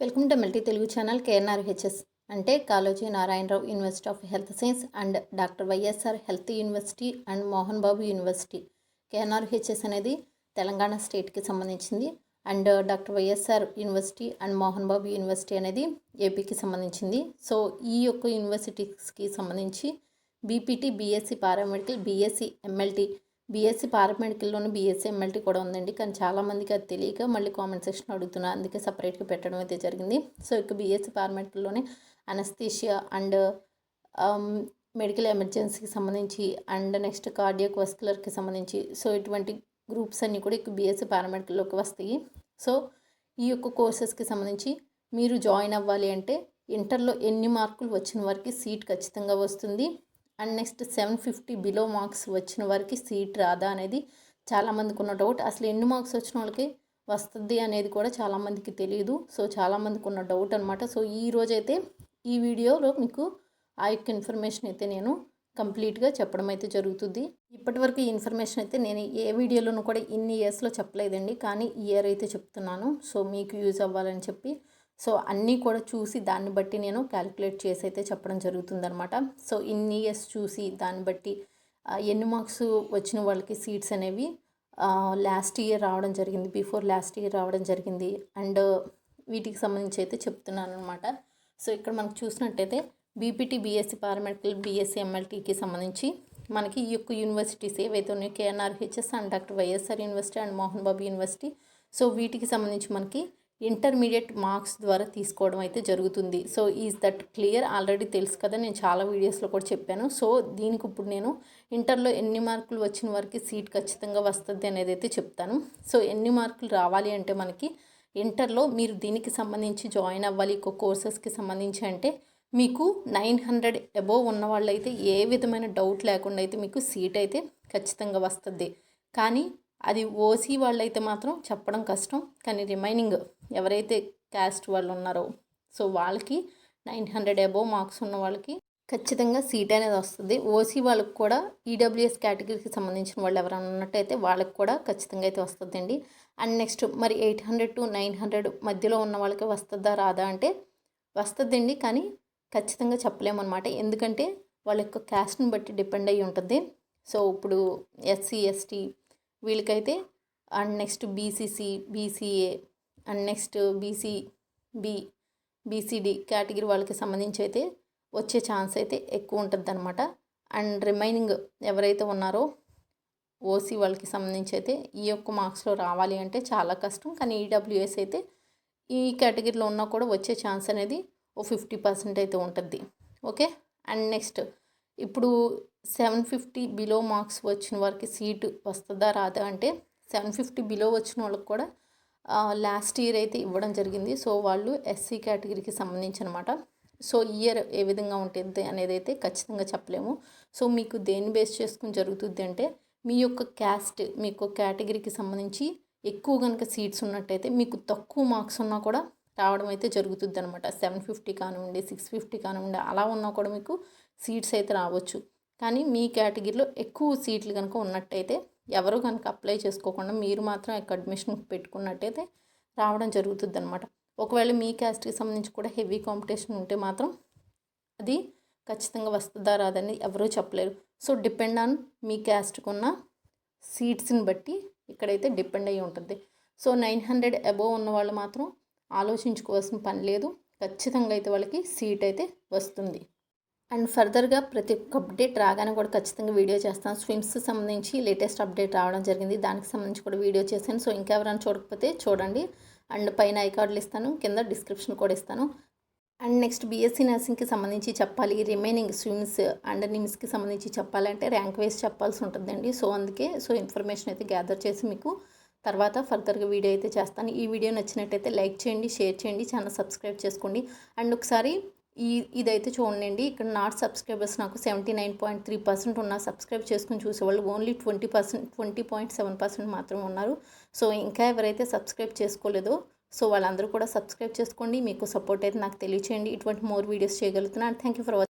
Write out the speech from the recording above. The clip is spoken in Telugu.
Welcome to multi Telugu channel KNRHS అంటే Kaloji Narayanarao university of health science and doctor YSR health university and Mohan Babu university. KNRHS అనేది తెలంగాణ స్టేట్కి సంబంధించింది. And doctor YSR university and Mohan Babu university అనేది ఏపీకి సంబంధించింది. సో ఈ యొక్క యూనివర్సిటీస్కి సంబంధించి BPT BSc paramedical BSc MLT BSc పారామెడికల్లోని BSc MLT కూడా ఉందండి. కానీ చాలామందికి అది తెలియక మళ్ళీ కామెంట్ సెక్షన్ అడుగుతున్నారు అందుకే సపరేట్గా పెట్టడం అయితే జరిగింది. సో ఇక బీఎస్సీ పారామెడికల్లోనే అనస్థీషియా అండ్ మెడికల్ ఎమర్జెన్సీకి సంబంధించి అండ్ నెక్స్ట్ కార్డియక్ వస్కులర్కి సంబంధించి. సో ఇటువంటి గ్రూప్స్ అన్నీ కూడా ఇక బీఎస్సీ పారామెడికల్లోకి వస్తాయి. సో ఈ యొక్క కోర్సెస్కి సంబంధించి మీరు జాయిన్ అవ్వాలి అంటే ఇంటర్లో ఎన్ని మార్కులు వచ్చిన వారికి సీట్ ఖచ్చితంగా వస్తుంది. And next seven fifty below marks వచ్చిన వారికి సీట్ రాదా అనేది చాలామందికి ఉన్న డౌట్. అసలు ఎన్ని మార్క్స్ వచ్చిన వాళ్ళకి వస్తుంది అనేది కూడా చాలామందికి తెలియదు సో చాలామందికి ఉన్న డౌట్ అనమాట సో ఈ రోజైతే ఈ వీడియోలో మీకు ఆ యొక్క ఇన్ఫర్మేషన్ అయితే నేను కంప్లీట్గా చెప్పడం అయితే జరుగుతుంది. ఇప్పటివరకు ఈ ఇన్ఫర్మేషన్ అయితే నేను ఏ వీడియోలోనూ కూడా ఇన్ని ఇయర్స్లో చెప్పలేదండి. కానీ ఇయర్ అయితే చెప్తున్నాను. సో మీకు యూజ్ అవ్వాలని చెప్పి సో అన్నీ కూడా చూసి దాన్ని బట్టి నేను క్యాలిక్యులేట్ చేసి అయితే చెప్పడం జరుగుతుందనమాట సో ఇన్ని ఇయర్స్ చూసి దాన్ని బట్టి ఎన్ని మార్క్స్ వచ్చిన వాళ్ళకి సీట్స్ అనేవి లాస్ట్ ఇయర్ రావడం జరిగింది బిఫోర్ లాస్ట్ ఇయర్ రావడం జరిగింది. అండ్ వీటికి సంబంధించి అయితే చెప్తున్నాను అనమాట సో ఇక్కడ మనకు చూసినట్టయితే బీపీటీ బీఎస్సీ పారామెడికల్ బీఎస్సీ ఎంఎల్టీకి సంబంధించి మనకి ఈ యొక్క యూనివర్సిటీస్ ఏవైతే ఉన్నాయో KNRHS and doctor YSR university and Mohan Babu university so వీటికి సంబంధించి మనకి ఇంటర్మీడియట్ మార్క్స్ ద్వారా తీసుకోవడం అయితే జరుగుతుంది. So is that clear? Already తెలుసు కదా నేను చాలా వీడియోస్లో కూడా చెప్పాను. సో దీనికి ఇప్పుడు నేను ఇంటర్లో ఎన్ని మార్కులు వచ్చిన వారికి సీట్ ఖచ్చితంగా వస్తుంది అనేది అయితే చెప్తాను. సో ఎన్ని మార్కులు రావాలి అంటే మనకి ఇంటర్లో మీరు దీనికి సంబంధించి జాయిన్ అవ్వాలి ఇంకో కోర్సెస్కి సంబంధించి అంటే మీకు నైన్ హండ్రెడ్ అబోవ్ ఉన్న వాళ్ళైతే ఏ విధమైన డౌట్ లేకుండా అయితే మీకు సీట్ అయితే ఖచ్చితంగా వస్తుంది. కానీ అది ఓసీ వాళ్ళైతే మాత్రం చెప్పడం కష్టం కానీ రిమైనింగ్ ఎవరైతే క్యాస్ట్ వాళ్ళు ఉన్నారో సో వాళ్ళకి నైన్ హండ్రెడ్ అబోవ్ మార్క్స్ ఉన్న వాళ్ళకి ఖచ్చితంగా సీట్ అనేది వస్తుంది. ఓసీ వాళ్ళకి కూడా ఈడబ్ల్యూఎస్ కేటగిరీకి సంబంధించిన వాళ్ళు ఎవరైనా ఉన్నట్టయితే వాళ్ళకి కూడా ఖచ్చితంగా అయితే వస్తుందండి. అండ్ నెక్స్ట్ మరి eight hundred to nine hundred మధ్యలో ఉన్న వాళ్ళకి వస్తుందా రాదా అంటే వస్తుందండి కానీ ఖచ్చితంగా చెప్పలేమన్నమాట. ఎందుకంటే వాళ్ళ యొక్క క్యాస్ట్ని బట్టి డిపెండ్ అయ్యి ఉంటుంది. సో ఇప్పుడు ఎస్సీ ఎస్టీ వీళ్ళకైతే and next BCC BCA and next BC B BCD category వాళ్ళకి సంబంధించి అయితే వచ్చే ఛాన్స్ అయితే ఎక్కువ ఉంటుంది అనమాట అండ్ రిమైనింగ్ ఎవరైతే ఉన్నారో ఓసీ వాళ్ళకి సంబంధించి అయితే ఈ యొక్క మార్క్స్లో రావాలి అంటే చాలా కష్టం. కానీ ఈడబ్ల్యూఎస్ అయితే ఈ కేటగిరీలో ఉన్నా కూడా వచ్చే ఛాన్స్ అనేది ఓ ఫిఫ్టీ పర్సెంట్ అయితే ఉంటుంది. ఓకే? అండ్ నెక్స్ట్ ఇప్పుడు సెవెన్ ఫిఫ్టీ బిలో మార్క్స్ వచ్చిన వారికి సీటు వస్తుందా రాదా అంటే సెవెన్ ఫిఫ్టీ బిలో వచ్చిన వాళ్ళకి కూడా లాస్ట్ ఇయర్ అయితే ఇవ్వడం జరిగింది. సో వాళ్ళు ఎస్సీ కేటగిరీకి సంబంధించి అనమాట సో ఇయర్ ఏ విధంగా ఉంటుంది అనేది అయితే ఖచ్చితంగా చెప్పలేము. సో మీకు దేన్ని బేస్ చేసుకుని జరుగుతుంది అంటే మీ యొక్క క్యాస్ట్ మీ యొక్క కేటగిరీకి సంబంధించి ఎక్కువ కనుక సీట్స్ ఉన్నట్టయితే మీకు తక్కువ మార్క్స్ ఉన్నా కూడా రావడం అయితే జరుగుతుంది అనమాట సెవెన్ ఫిఫ్టీ కానివ్వండి సిక్స్ ఫిఫ్టీ కానివ్వండి అలా ఉన్నా కూడా మీకు సీట్స్ అయితే రావచ్చు. కానీ మీ కేటగిరీలో ఎక్కువ సీట్లు కనుక ఉన్నట్టయితే ఎవరు కనుక అప్లై చేసుకోకుండా మీరు మాత్రం ఇక్కడ అడ్మిషన్ పెట్టుకున్నట్టయితే రావడం జరుగుతుంది అనమాట ఒకవేళ మీ క్యాస్ట్కి సంబంధించి కూడా హెవీ కాంపిటీషన్ ఉంటే మాత్రం అది ఖచ్చితంగా వస్తుందా రాదని ఎవరూ చెప్పలేరు. సో డిపెండ్ ఆన్ మీ క్యాస్ట్కి ఉన్న సీట్స్ని బట్టి ఇక్కడైతే డిపెండ్ అయ్యి ఉంటుంది. సో నైన్ హండ్రెడ్ అబోవ్ ఉన్న వాళ్ళు మాత్రం ఆలోచించుకోవాల్సిన పని లేదు. ఖచ్చితంగా అయితే వాళ్ళకి సీట్ అయితే వస్తుంది. అండ్ ఫర్దర్గా ప్రతి ఒక్క అప్డేట్ రాగానే కూడా ఖచ్చితంగా వీడియో చేస్తాను. స్విమ్స్ సంబంధించి లేటెస్ట్ అప్డేట్ రావడం జరిగింది. దానికి సంబంధించి కూడా వీడియో చేశాను. సో ఇంకెవరైనా చూడకపోతే చూడండి. అండ్ పైన ఐ కార్డులు ఇస్తాను. కింద డిస్క్రిప్షన్ కూడా ఇస్తాను. అండ్ నెక్స్ట్ బీఎస్సీ నర్సింగ్కి సంబంధించి చెప్పాలి. రిమైనింగ్ స్విమ్స్ అండ్ నిమ్స్కి సంబంధించి చెప్పాలంటే ర్యాంక్ వైజ్ చెప్పాల్సి ఉంటుందండి. సో అందుకే సో ఇన్ఫర్మేషన్ అయితే గ్యాదర్ చేసి మీకు తర్వాత ఫర్దర్గా వీడియో అయితే చేస్తాను. ఈ వీడియో నచ్చినట్టయితే లైక్ చేయండి షేర్ చేయండి ఛానల్ సబ్స్క్రైబ్ చేసుకోండి. అండ్ ఒకసారి ఈ ఇదైతే చూడండి ఇక్కడ నాట్ సబ్స్క్రైబర్స్ నాకు seventy nine point three percent ఉన్న. సబ్స్క్రైబ్ చేసుకుని చూసేవాళ్ళు only twenty percent twenty point seven percent మాత్రమే ఉన్నారు. సో ఇంకా ఎవరైతే సబ్స్క్రైబ్ చేసుకోలేదో సో వాళ్ళందరూ కూడా సబ్స్క్రైబ్ చేసుకోండి. మీకు సపోర్ట్ అయితే నాకు తెలియచేయండి. ఇటువంటి మోర్ వీడియోస్ చేయగలుగుతున్నాను. Thank you for watching